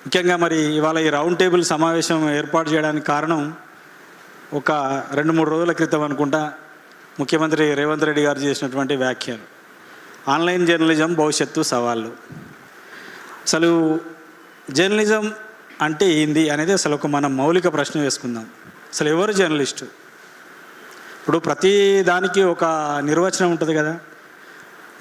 ముఖ్యంగా మరి ఇవాళ ఈ రౌండ్ టేబుల్ సమావేశం ఏర్పాటు చేయడానికి కారణం ఒక రెండు మూడు రోజుల క్రితం అనుకుంటా ముఖ్యమంత్రి రేవంత్ రెడ్డి గారు చేసినటువంటి వ్యాఖ్యలు. ఆన్లైన్ జర్నలిజం భవిష్యత్తు సవాళ్ళు. అసలు జర్నలిజం అంటే ఏంది అనేది అసలు ఒక మనం మౌలిక ప్రశ్న వేసుకుందాం. అసలు ఎవరు జర్నలిస్టు? ఇప్పుడు ప్రతి దానికి ఒక నిర్వచనం ఉంటుంది కదా.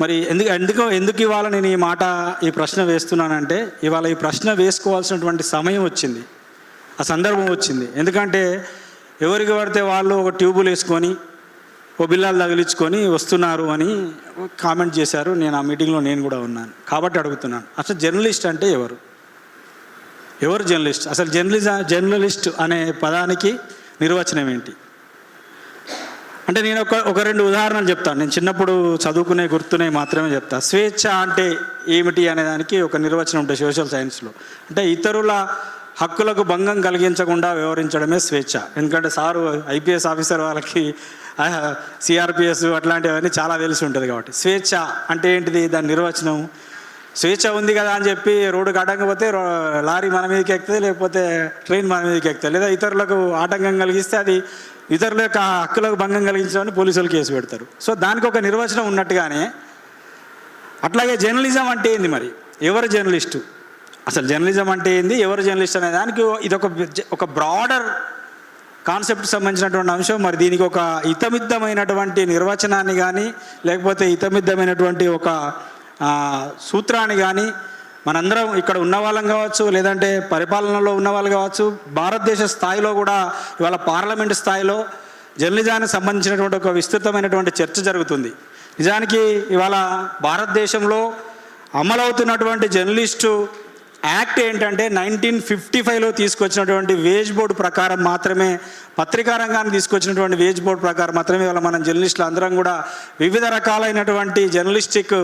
మరి ఎందుకు ఎందుకు ఎందుకు ఇవాళ నేను ఈ మాట ఈ ప్రశ్న వేస్తున్నానంటే ఇవాళ ఈ ప్రశ్న వేసుకోవాల్సినటువంటి సమయం వచ్చింది. ఆ సందర్భం వచ్చింది. ఎందుకంటే ఎవరికి పడితే వాళ్ళు ఒక ట్యూబులు వేసుకొని ఓ బిల్లాలు తగిలించుకొని వస్తున్నారు అని కామెంట్ చేశారు. నేను ఆ మీటింగ్లో నేను కూడా ఉన్నాను. కాబట్టి అడుగుతున్నాను. అసలు జర్నలిస్ట్ అంటే ఎవరు? ఎవరు జర్నలిస్ట్? అసలు జర్నలిజ జర్నలిస్ట్ అనే పదానికి నిర్వచనం ఏంటి? అంటే నేను ఒక ఒక రెండు ఉదాహరణలు చెప్తాను. నేను చిన్నప్పుడు చదువుకునే గుర్తునే మాత్రమే చెప్తాను స్వేచ్ఛ అంటే ఏమిటి అనే దానికి ఒక నిర్వచనం ఉంటుంది సోషల్ సైన్స్లో అంటే ఇతరుల హక్కులకు భంగం కలిగించకుండా వ్యవహరించడమే స్వేచ్ఛ. ఎందుకంటే సారు ఐపీఎస్ ఆఫీసర్ వాళ్ళకి సిఆర్పిఎస్ అట్లాంటివన్నీ చాలా తెలిసి ఉంటుంది కాబట్టి. స్వేచ్ఛ అంటే ఏంటిది? దాని నిర్వచనం. స్వేచ్ఛ ఉంది కదా అని చెప్పి రోడ్డు కాటకపోతే రో- లారీ మన మీదకి ఎక్కుతుంది లేకపోతే ట్రైన్ మన మీదకి ఎక్కుతుంది. లేదా ఇతరులకు ఆటంకం కలిగిస్తే అది ఇతరుల యొక్క హక్కులకు భంగం కలిగించమని పోలీసులు కేసు పెడతారు. సో దానికి ఒక నిర్వచనం ఉన్నట్టుగానే అట్లాగే జర్నలిజం అంటే ఏంది మరి? ఎవరు జర్నలిస్టు? అసలు జర్నలిజం అంటే ఏంది? ఎవరు జర్నలిస్ట్ అనే దానికి ఇది ఒక ఒక బ్రాడర్ కాన్సెప్ట్ సంబంధించినటువంటి అంశం. మరి దీనికి ఒక ఇతమిద్దమైనటువంటి నిర్వచనాన్ని కానీ లేకపోతే ఇతమిద్దమైనటువంటి ఒక సూత్రాన్ని కానీ మనందరం ఇక్కడ ఉన్న వాళ్ళం కావచ్చు లేదంటే పరిపాలనలో ఉన్న వాళ్ళు కావచ్చు భారతదేశ స్థాయిలో కూడా ఇవాళ పార్లమెంట్ స్థాయిలో జర్నలిజానికి సంబంధించినటువంటి ఒక విస్తృతమైనటువంటి చర్చ జరుగుతుంది. నిజానికి ఇవాళ భారతదేశంలో అమలవుతున్నటువంటి జర్నలిస్టు యాక్ట్ ఏంటంటే నైన్టీన్ ఫిఫ్టీ ఫైవ్లో తీసుకొచ్చినటువంటి వేజ్ బోర్డు ప్రకారం మాత్రమే పత్రికా రంగాన్ని తీసుకొచ్చినటువంటి వేజ్ బోర్డు ప్రకారం మాత్రమే ఇవాళ మనం జర్నలిస్టులు అందరం కూడా వివిధ రకాలైనటువంటి జర్నలిస్టిక్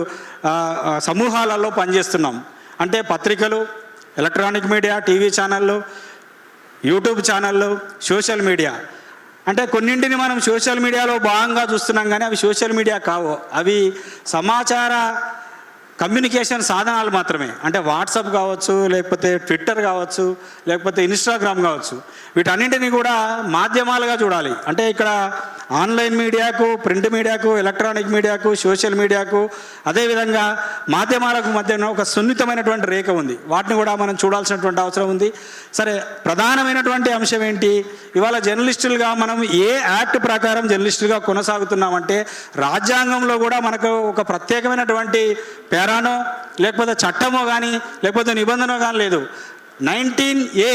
సమూహాలలో పనిచేస్తున్నాం. అంటే పత్రికలు ఎలక్ట్రానిక్ మీడియా టీవీ ఛానళ్ళు యూట్యూబ్ ఛానళ్ళు సోషల్ మీడియా. అంటే కొన్నింటిని మనం సోషల్ మీడియాలో భాగంగా చూస్తున్నాం కానీ అవి సోషల్ మీడియా కావు. అవి సమాచార కమ్యూనికేషన్ సాధనాలు మాత్రమే. అంటే వాట్సాప్ కావచ్చు లేకపోతే ట్విట్టర్ కావచ్చు లేకపోతే ఇన్స్టాగ్రామ్ కావచ్చు. వీటన్నింటినీ కూడా మాధ్యమాలుగా చూడాలి. అంటే ఇక్కడ ఆన్లైన్ మీడియాకు ప్రింట్ మీడియాకు ఎలక్ట్రానిక్ మీడియాకు సోషల్ మీడియాకు అదేవిధంగా మాధ్యమాలకు మధ్యన ఒక సున్నితమైనటువంటి రేఖ ఉంది. వాటిని కూడా మనం చూడాల్సినటువంటి అవసరం ఉంది. సరే ప్రధానమైనటువంటి అంశం ఏంటి? ఇవాళ జర్నలిస్టులుగా మనం ఏ యాక్ట్ ప్రకారం జర్నలిస్టులుగా కొనసాగుతున్నామంటే రాజ్యాంగంలో కూడా మనకు ఒక ప్రత్యేకమైనటువంటి పేరానో లేకపోతే చట్టమో కానీ లేకపోతే నిబంధన కానీ లేదు. నైన్టీన్ ఏ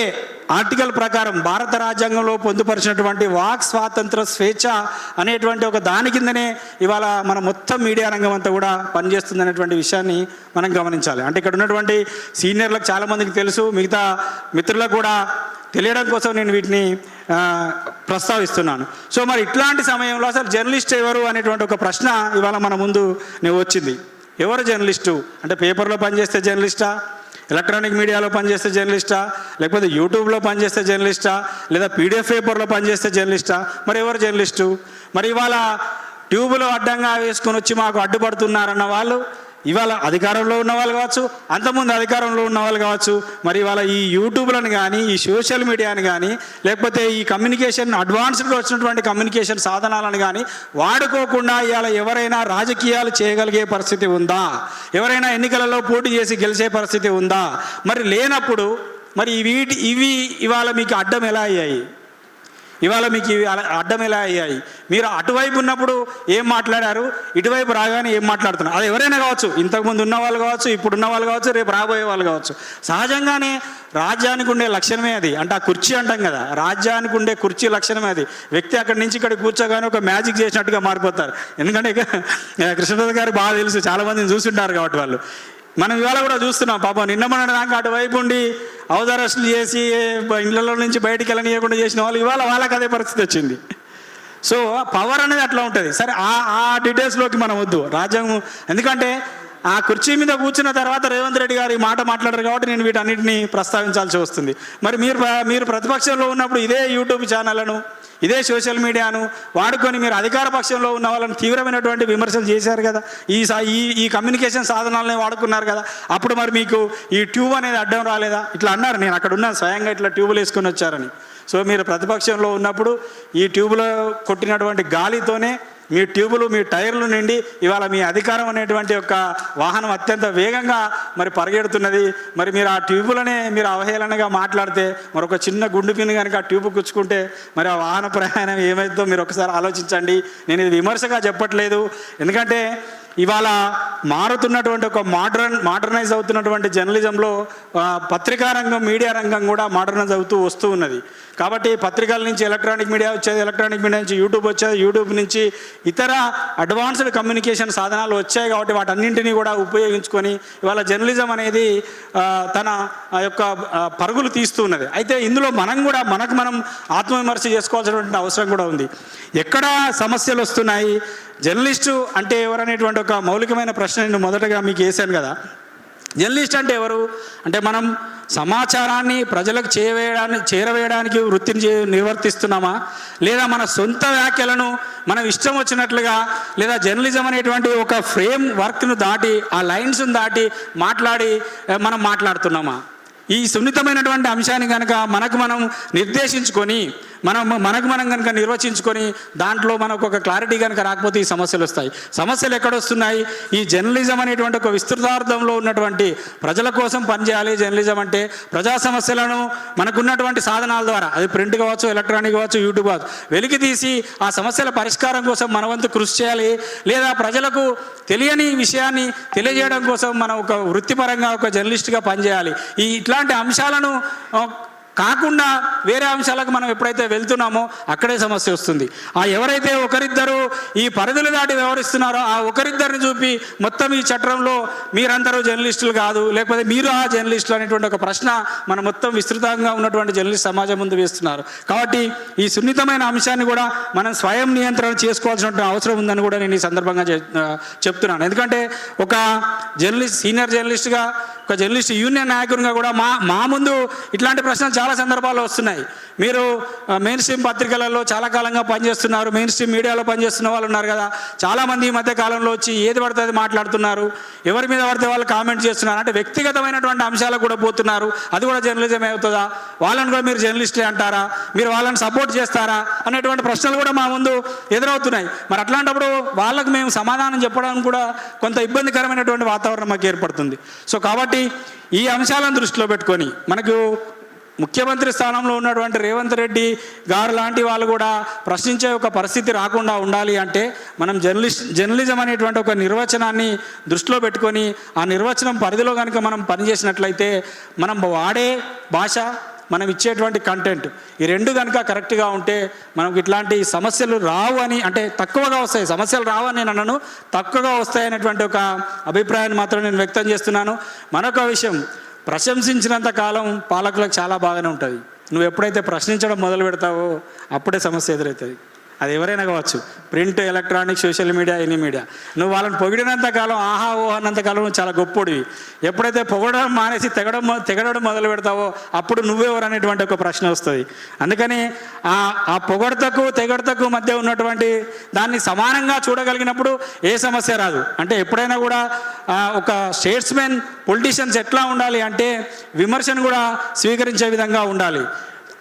ఆర్టికల్ ప్రకారం భారత రాజ్యాంగంలో పొందుపరిచినటువంటి వాక్ స్వాతంత్ర స్వేచ్ఛ అనేటువంటి ఒక దాని కిందనే ఇవాళ మన మొత్తం మీడియా రంగం అంతా కూడా పనిచేస్తుంది అనేటువంటి విషయాన్ని మనం గమనించాలి. అంటే ఇక్కడ ఉన్నటువంటి సీనియర్లకు చాలామందికి తెలుసు మిగతా మిత్రులకు కూడా తెలియడం కోసం నేను వీటిని ప్రస్తావిస్తున్నాను. సో మరి ఇట్లాంటి సమయంలో అసలు జర్నలిస్ట్ ఎవరు అనేటువంటి ఒక ప్రశ్న ఇవాళ మన ముందు నేను వచ్చింది. ఎవరు జర్నలిస్టు? అంటే పేపర్లో పనిచేస్తే జర్నలిస్టా? ఎలక్ట్రానిక్ మీడియాలో పనిచేస్తే జర్నలిస్టా? లేకపోతే యూట్యూబ్లో పనిచేస్తే జర్నలిస్టా? లేదా పీడిఎఫ్ పేపర్లో పనిచేస్తే జర్నలిస్టా? మరి ఎవరు జర్నలిస్టు? మరి ఇవాళ ట్యూబులో అడ్డంగా వేసుకొని వచ్చి మాకు అడ్డుపడుతున్నారన్న వాళ్ళు ఇవాళ అధికారంలో ఉన్న వాళ్ళు కావచ్చు అంతకుముందు అధికారంలో ఉన్న వాళ్ళు కావచ్చు మరి ఇవాళ ఈ యూట్యూబ్లను కానీ ఈ సోషల్ మీడియాని కానీ లేకపోతే ఈ కమ్యూనికేషన్ అడ్వాన్స్డ్గా వచ్చినటువంటి కమ్యూనికేషన్ సాధనాలను కానీ వాడుకోకుండా ఇవాళ ఎవరైనా రాజకీయాలు చేయగలిగే పరిస్థితి ఉందా? ఎవరైనా ఎన్నికలలో పోటీ చేసి గెలిచే పరిస్థితి ఉందా? మరి లేనప్పుడు మరి వీటి ఇవి ఇవాళ మీకు అడ్డం ఎలా అయ్యాయి? ఇవాళ మీకు ఇవి అలా అడ్డం ఎలా అయ్యాయి? మీరు అటువైపు ఉన్నప్పుడు ఏం మాట్లాడారు? ఇటువైపు రాగానే ఏం మాట్లాడుతున్నారు? అది ఎవరైనా కావచ్చు. ఇంతకుముందు ఉన్న వాళ్ళు కావచ్చు ఇప్పుడు ఉన్న వాళ్ళు కావచ్చు రేపు రాబోయే వాళ్ళు కావచ్చు. సహజంగానే రాజ్యానికి ఉండే లక్షణమే అది. అంటే ఆ కుర్చీ అంటాం కదా రాజ్యానికి ఉండే కుర్చీ లక్షణమే అది. వ్యక్తి అక్కడి నుంచి ఇక్కడ కూర్చోగానే ఒక మ్యాజిక్ చేసినట్టుగా మారిపోతారు. ఎందుకంటే ఇక గారు బాగా తెలుసు చాలా మందిని ఉంటారు కాబట్టి వాళ్ళు. మనం ఇవాళ కూడా చూస్తున్నాం పాపం నిన్న మన దాకా అటువైపు ఉండి అవదరస్టులు చేసి ఇళ్ళలో నుంచి బయటికి వెళ్ళనీయకుండా చేసిన వాళ్ళు ఇవాళ వాళ్ళకి అదే పరిస్థితి వచ్చింది. సో పవర్ అనేది అట్లా ఉంటుంది. సరే ఆ ఆ డీటెయిల్స్లోకి మనం వద్దు. రాజ్యాంగం ఎందుకంటే ఆ కుర్చీ మీద కూర్చున్న తర్వాత రేవంత్ రెడ్డి గారు ఈ మాట మాట్లాడారు కాబట్టి నేను వీటన్నిటిని ప్రస్తావించాల్సి వస్తుంది. మరి మీరు మీరు ప్రతిపక్షంలో ఉన్నప్పుడు ఇదే యూట్యూబ్ ఛానళ్ళను ఇదే సోషల్ మీడియాను వాడుకొని మీరు అధికార పక్షంలో ఉన్న వాళ్ళని తీవ్రమైనటువంటి విమర్శలు చేశారు కదా. ఈ ఈ ఈ కమ్యూనికేషన్ సాధనాలని వాడుకున్నారు కదా. అప్పుడు మరి మీకు ఈ ట్యూబ్ అనేది అడ్డం రాలేదా? ఇట్లా అన్నారు. నేను అక్కడ ఉన్నాను స్వయంగా ఇట్లా ట్యూబులు వేసుకొని వచ్చారని. సో మీరు ప్రతిపక్షంలో ఉన్నప్పుడు ఈ ట్యూబులో కొట్టినటువంటి గాలితోనే మీ ట్యూబులు మీ టైర్లు నిండి ఇవాళ మీ అధికారం అనేటువంటి యొక్క వాహనం అత్యంత వేగంగా మరి పరిగెడుతున్నది. మరి మీరు ఆ ట్యూబులనే మీరు అవహేళనగా మాట్లాడితే మరొక చిన్న గుండు పిన్ కనుక ఆ ట్యూబ్ కుచ్చుకుంటే మరి ఆ వాహన ప్రయాణం ఏమైందో మీరు ఒకసారి ఆలోచించండి. నేను ఇది విమర్శగా చెప్పట్లేదు. ఎందుకంటే ఇవాళ మారుతున్నటువంటి ఒక మోడర్న్ మోడర్నైజ్ అవుతున్నటువంటి జర్నలిజంలో పత్రికా రంగం మీడియా రంగం కూడా మోడర్నైజ్ అవుతూ వస్తూ ఉన్నది. కాబట్టి పత్రికల నుంచి ఎలక్ట్రానిక్ మీడియా వచ్చేది ఎలక్ట్రానిక్ మీడియా నుంచి యూట్యూబ్ వచ్చేది యూట్యూబ్ నుంచి ఇతర అడ్వాన్స్డ్ కమ్యూనికేషన్ సాధనాలు వచ్చాయి కాబట్టి వాటన్నింటినీ కూడా ఉపయోగించుకొని ఇవాళ జర్నలిజం అనేది తన ఆ యొక్క పరుగులు తీస్తూ ఉన్నది. అయితే ఇందులో మనం కూడా మనకు మనం ఆత్మవిమర్శ చేసుకోవాల్సినటువంటి అవసరం కూడా ఉంది. ఎక్కడ సమస్యలు వస్తున్నాయి? జర్నలిస్టు అంటే ఎవరనేటువంటి ఒక మౌలికమైన ప్రశ్న. నేను మొదటగా మీకు వేశాను కదా. జర్నలిస్ట్ అంటే ఎవరు? అంటే మనం సమాచారాన్ని ప్రజలకు చేరవేయడానికి చేరవేయడానికి వృత్తిని చే- నిర్వర్తిస్తున్నామా? లేదా మన సొంత వ్యాఖ్యలను మనం ఇష్టం వచ్చినట్లుగా లేదా జర్నలిజం అనేటువంటి ఒక ఫ్రేమ్ వర్క్ను దాటి ఆ లైన్స్ను దాటి మాట్లాడి మనం మాట్లాడుతున్నామా? ఈ సున్నితమైనటువంటి అంశాన్ని కనుక మనకు మనం నిర్దేశించుకొని మనం మనకు మనం కనుక నిర్వచించుకొని దాంట్లో మనకు ఒక క్లారిటీ కనుక రాకపోతే ఈ సమస్యలు వస్తాయి. సమస్యలు ఎక్కడ వస్తున్నాయి ఈ జర్నలిజం అనేటువంటి ఒక విస్తృతార్థంలో ఉన్నటువంటి ప్రజల కోసం పనిచేయాలి జర్నలిజం అంటే ప్రజా సమస్యలను మనకున్నటువంటి సాధనాల ద్వారా అది ప్రింట్ కావచ్చు ఎలక్ట్రానిక్ కావచ్చు యూట్యూబ్ కావచ్చు వెలికి తీసి ఆ సమస్యల పరిష్కారం కోసం మన వంతు కృషి చేయాలి. లేదా ప్రజలకు తెలియని విషయాన్ని తెలియజేయడం కోసం మనం ఒక వృత్తిపరంగా ఒక జర్నలిస్ట్గా పనిచేయాలి. ఈ ఇట్లాంటి అంశాలను కాకుండా వేరే అంశాలకు మనం ఎప్పుడైతే వెళ్తున్నామో అక్కడే సమస్య వస్తుంది. ఆ ఎవరైతే ఒకరిద్దరు ఈ పరిధులు దాటి వ్యవహరిస్తున్నారో ఆ ఒకరిద్దరిని చూపి మొత్తం ఈ చట్టంలో మీరందరూ జర్నలిస్టులు కాదు లేకపోతే మీరు ఆ జర్నలిస్టులు అనేటువంటి ఒక ప్రశ్న మన మొత్తం విస్తృతంగా ఉన్నటువంటి జర్నలిస్ట్ సమాజం ముందు వేస్తున్నారు. కాబట్టి ఈ సున్నితమైన అంశాన్ని కూడా మనం స్వయం నియంత్రణ చేసుకోవాల్సిన అవసరం ఉందని కూడా నేను ఈ సందర్భంగా చెప్తున్నాను. ఎందుకంటే ఒక జర్నలిస్ట్ సీనియర్ జర్నలిస్ట్గా ఒక జర్నలిస్ట్ యూనియన్ నాయకునిగా కూడా మా మా ముందు ఇట్లాంటి ప్రశ్నలు చాలా సందర్భాల్లో వస్తున్నాయి. మీరు మెయిన్ స్ట్రీమ్ పత్రికలలో చాలా కాలంగా పనిచేస్తున్నారు మెయిన్ స్ట్రీమ్ మీడియాలో పనిచేస్తున్న వాళ్ళు ఉన్నారు కదా. చాలామంది ఈ మధ్య కాలంలో వచ్చి ఏది పడితే అది మాట్లాడుతున్నారు. ఎవరి మీద పడితే వాళ్ళు కామెంట్ చేస్తున్నారు. అంటే వ్యక్తిగతమైనటువంటి అంశాలకు కూడా పోతున్నారు. అది కూడా జర్నలిజం అవుతుందా? వాళ్ళని కూడా మీరు జర్నలిస్టులే అంటారా? మీరు వాళ్ళని సపోర్ట్ చేస్తారా? అనేటువంటి ప్రశ్నలు కూడా మా ముందు ఎదురవుతున్నాయి. మరి అట్లాంటప్పుడు వాళ్ళకు మేము సమాధానం చెప్పడానికి కూడా కొంత ఇబ్బందికరమైనటువంటి వాతావరణం మాకు ఏర్పడుతుంది. సో కాబట్టి ఈ అంశాలను దృష్టిలో పెట్టుకొని మనకు ముఖ్యమంత్రి స్థానంలో ఉన్నటువంటి రేవంత్ రెడ్డి గారు లాంటి వాళ్ళు కూడా ప్రశ్నించే ఒక పరిస్థితి రాకుండా ఉండాలి అంటే మనం జర్నలిస్ట్ జర్నలిజం అనేటువంటి ఒక నిర్వచనాన్ని దృష్టిలో పెట్టుకొని ఆ నిర్వచనం పరిధిలో కనుక మనం పనిచేసినట్లయితే మనం వాడే భాష మనం ఇచ్చేటువంటి కంటెంట్ ఈ రెండు కనుక కరెక్ట్గా ఉంటే మనకు ఇట్లాంటి సమస్యలు రావు అని అంటే తక్కువగా వస్తాయి. సమస్యలు రావు అని నేను అన్నాను తక్కువగా వస్తాయి అనేటువంటి ఒక అభిప్రాయాన్ని మాత్రం నేను వ్యక్తం చేస్తున్నాను. మరొక విషయం ప్రశంసించినంత కాలం పాలకులకు చాలా బాగానే ఉంటుంది. నువ్వు ఎప్పుడైతే ప్రశ్నించడం మొదలు పెడతావో అప్పుడే సమస్య ఎదురవుతుంది. అది ఎవరైనా కావచ్చు. Print electronic social media any media. నువ్వు వాళ్ళని పొగిడినంత కాలం ఆహా ఓ అన్నంత కాలం నువ్వు చాలా గొప్పోడివి. ఎప్పుడైతే పొగడడం మానేసి తెగడం తెగడం తెగడడం మొదలు పెడతావో అప్పుడు నువ్వెవరు అనేటువంటి ఒక ప్రశ్న వస్తుంది. అందుకని ఆ ఆ పొగడతకు తెగడతకు మధ్య ఉన్నటువంటి దాన్ని సమానంగా చూడగలిగినప్పుడు ఏ సమస్య రాదు. అంటే ఎప్పుడైనా కూడా ఒక స్టేట్స్మెన్ పొలిటీషియన్స్ ఎట్లా ఉండాలి అంటే విమర్శను కూడా స్వీకరించే విధంగా ఉండాలి.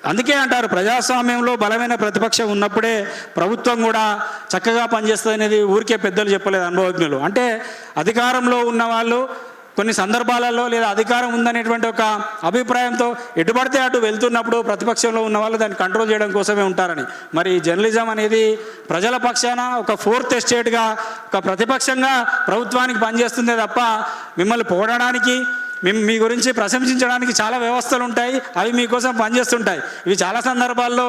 అందుకే అంటారు ప్రజాస్వామ్యంలో బలమైన ప్రతిపక్షం ఉన్నప్పుడే ప్రభుత్వం కూడా చక్కగా పనిచేస్తుంది అనేది ఊరికే పెద్దలు చెప్పలేదు అనుభవజ్ఞులు. అంటే అధికారంలో ఉన్న వాళ్ళు కొన్ని సందర్భాలలో లేదా అధికారం ఉందనేటువంటి ఒక అభిప్రాయంతో ఎటుపడితే అటు వెళ్తున్నప్పుడు ప్రతిపక్షంలో ఉన్న వాళ్ళు దాన్ని కంట్రోల్ చేయడం కోసమే ఉంటారని. మరి జర్నలిజం అనేది ప్రజల పక్షాన ఒక ఫోర్త్ ఎస్టేట్గా ఒక ప్రతిపక్షంగా ప్రభుత్వానికి పనిచేస్తుందే తప్ప మిమ్మల్ని పోడడానికి మేము మీ గురించి ప్రశంసించడానికి చాలా వ్యవస్థలు ఉంటాయి అవి మీకోసం పనిచేస్తుంటాయి. ఇవి చాలా సందర్భాల్లో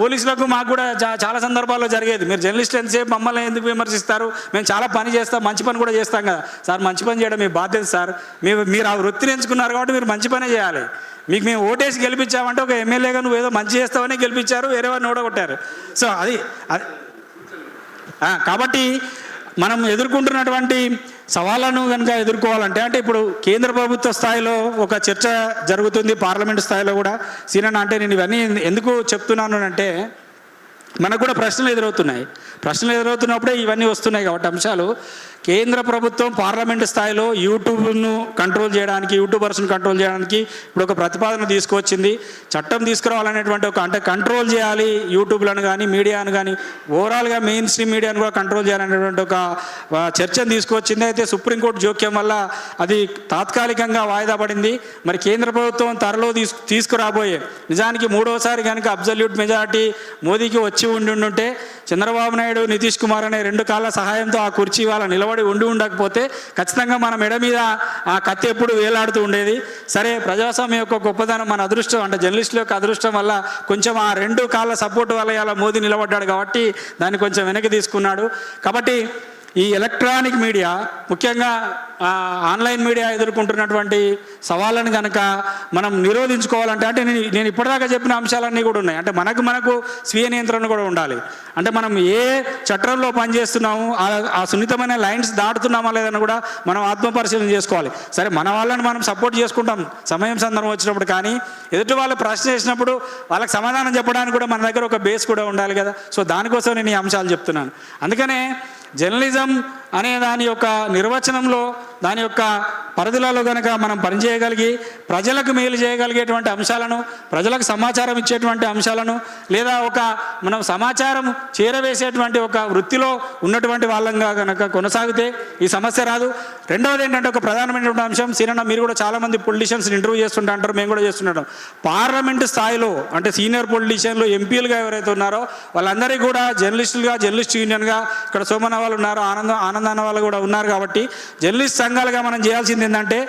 పోలీసులకు మాకు కూడా చాలా సందర్భాల్లో జరిగేది. మీరు జర్నలిస్ట్ ఎంతసేపు మమ్మల్ని ఎందుకు విమర్శిస్తారు? మేము చాలా పని చేస్తాం మంచి పని కూడా చేస్తాం కదా. సార్ మంచి పని చేయడం మీ బాధ్యత సార్. మీరు మీరు ఆ వృత్తిని ఎంచుకున్నారు కాబట్టి మీరు మంచి పనే చేయాలి. మీకు మేము ఓటేసి గెలిపించామంటే ఒక ఎమ్మెల్యేగా నువ్వు ఏదో మంచి చేస్తావని గెలిపించారు వేరే వారిని ఓడగొట్టారు. సో అది అది కాబట్టి మనం ఎదుర్కొంటున్నటువంటి సవాళ్ళను కనుక ఎదుర్కోవాలంటే అంటే ఇప్పుడు కేంద్ర ప్రభుత్వ స్థాయిలో ఒక చర్చ జరుగుతుంది పార్లమెంట్ స్థాయిలో కూడా. సీనన్న అంటే నేను ఇవన్నీ ఎందుకు చెప్తున్నాను అంటే మనకు కూడా ప్రశ్నలు ఎదురవుతున్నాయి. ప్రశ్నలు ఎదురవుతున్నప్పుడే ఇవన్నీ వస్తున్నాయి కాబట్టి అంశాలు. కేంద్ర ప్రభుత్వం పార్లమెంట్ స్థాయిలో యూట్యూబ్ను కంట్రోల్ చేయడానికి యూట్యూబర్స్ను కంట్రోల్ చేయడానికి ఇప్పుడు ఒక ప్రతిపాదన తీసుకొచ్చింది. చట్టం తీసుకురావాలనేటువంటి ఒక అంటే కంట్రోల్ చేయాలి యూట్యూబ్లను కానీ మీడియాను కానీ ఓవరాల్గా మెయిన్ స్ట్రీమ్ మీడియాను కూడా కంట్రోల్ చేయాలనేటువంటి ఒక చర్చను తీసుకొచ్చింది. అయితే సుప్రీంకోర్టు జోక్యం వల్ల అది తాత్కాలికంగా వాయిదా పడింది. మరి కేంద్ర ప్రభుత్వం త్వరలో తీసుకురాబోయే. నిజానికి మూడోసారి కనుక అబ్జల్యూట్ మెజారిటీ మోదీకి వచ్చి ఉండి ఉంటే చంద్రబాబు నాయుడు నితీష్ కుమార్ అనే రెండు కాళ్ళ సహాయంతో ఆ కుర్చీ వాళ్ళ నిలబడి ఉండి ఉండకపోతే ఖచ్చితంగా మన మెడ మీద ఆ కత్తి ఎప్పుడు వేలాడుతూ ఉండేది. సరే ప్రజాస్వామ్యం యొక్క గొప్పదనం మన అదృష్టం. అంటే జర్నలిస్టుల యొక్క అదృష్టం వల్ల కొంచెం ఆ రెండు కాళ్ళ సపోర్ట్ వల్ల ఇలా మోదీ నిలబడ్డాడు కాబట్టి దాన్ని కొంచెం వెనక్కి తీసుకున్నాడు. కాబట్టి ఈ ఎలక్ట్రానిక్ మీడియా ముఖ్యంగా ఆన్లైన్ మీడియా ఎదుర్కొంటున్నటువంటి సవాళ్ళను కనుక మనం నిరోధించుకోవాలంటే అంటే నేను నేను ఇప్పటిదాకా చెప్పిన అంశాలన్నీ కూడా ఉన్నాయి. అంటే మనకు మనకు స్వీయ నియంత్రణ కూడా ఉండాలి. అంటే మనం ఏ చట్టంలో పనిచేస్తున్నాము ఆ- ఆ సున్నితమైన లైన్స్ దాటుతున్నామా లేదని కూడా మనం ఆత్మపరిశీలన చేసుకోవాలి. సరే మన వాళ్ళని మనం సపోర్ట్ చేసుకుంటాం. సమయం సందర్భం వచ్చినప్పుడు కానీ ఎదుటి వాళ్ళు ప్రశ్న చేసినప్పుడు వాళ్ళకి సమాధానం చెప్పడానికి కూడా మన దగ్గర ఒక బేస్ కూడా ఉండాలి కదా. సో దానికోసం నేను ఈ అంశాలు చెప్తున్నాను. అందుకనే జర్నలిజం అనే దాని యొక్క నిర్వచనంలో దాని యొక్క పరిధిలలో కనుక మనం పనిచేయగలిగి ప్రజలకు మేలు చేయగలిగేటువంటి అంశాలను ప్రజలకు సమాచారం ఇచ్చేటువంటి అంశాలను లేదా ఒక మనం సమాచారం చేరవేసేటువంటి ఒక వృత్తిలో ఉన్నటువంటి వాళ్ళంగా కనుక కొనసాగితే ఈ సమస్య రాదు. రెండవది ఏంటంటే ఒక ప్రధానమైనటువంటి అంశం సీనన్న మీరు కూడా చాలామంది పొలిటీషియన్స్ని ఇంటర్వ్యూ చేస్తుంటా అంటారు మేము కూడా చేస్తుంటాం. పార్లమెంట్ స్థాయిలో అంటే సీనియర్ పొలిటీషియన్లు ఎంపీలుగా ఎవరైతే ఉన్నారో వాళ్ళందరికీ కూడా జర్నలిస్టులుగా జర్నలిస్ట్ యూనియన్గా ఇక్కడ సోమన్న వాళ్ళు ఉన్నారు ఆనందం ఆనందాన్న వాళ్ళు కూడా ఉన్నారు కాబట్టి జర్నలిస్ట్ సంఘాలుగా మనం చేయాల్సింది ఏంటంటే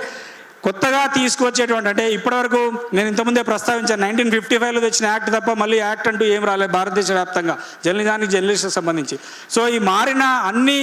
కొత్తగా తీసుకొచ్చేటువంటి అంటే ఇప్పటివరకు నేను ఇంతకుముందే ప్రస్తావించాను నైన్టీన్ ఫిఫ్టీ ఫైవ్లో తెచ్చిన యాక్ట్ తప్ప మళ్ళీ యాక్ట్ అంటూ ఏం రాలేదు భారతదేశ వ్యాప్తంగా జర్నలిజానికి జర్నలిస్ట్కి సంబంధించి. సో ఈ మారిన అన్ని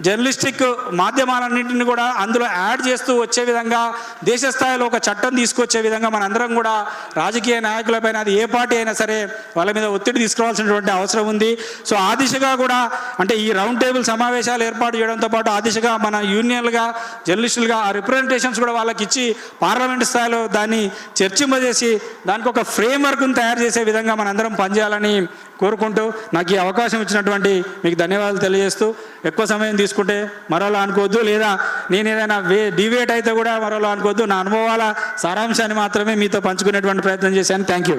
జర్నలిస్టిక్ మాధ్యమాలన్నింటిని కూడా అందులో యాడ్ చేస్తూ వచ్చే విధంగా దేశ స్థాయిలో ఒక చట్టం తీసుకొచ్చే విధంగా మనందరం కూడా రాజకీయ నాయకులపైన అది ఏ పార్టీ అయినా సరే వాళ్ళ మీద ఒత్తిడి తీసుకురావాల్సినటువంటి అవసరం ఉంది. సో ఆ దిశగా కూడా అంటే ఈ రౌండ్ టేబుల్ సమావేశాలు ఏర్పాటు చేయడంతో పాటు ఆ దిశగా మన యూనియన్లుగా జర్నలిస్టులుగా ఆ రిప్రజెంటేషన్స్ కూడా వాళ్ళకి ఇచ్చి పార్లమెంట్ స్థాయిలో దాన్ని చర్చింపజేసి దానికి ఒక ఫ్రేమ్ వర్క్ను తయారు చేసే విధంగా మనందరం పనిచేయాలని కోరుకుంటూ నాకు ఈ అవకాశం ఇచ్చినటువంటి మీకు ధన్యవాదాలు తెలియజేస్తూ ఎక్కువ సమయం తీసుకుంటే మరోలా అనుకోవద్దు లేదా నేను ఏదైనా వే డివేట్ అయితే కూడా మరోలా అనుకోవద్దు. నా అనుభవాల సారాంశాన్ని మాత్రమే మీతో పంచుకునేటువంటి ప్రయత్నం చేశాను. Thank you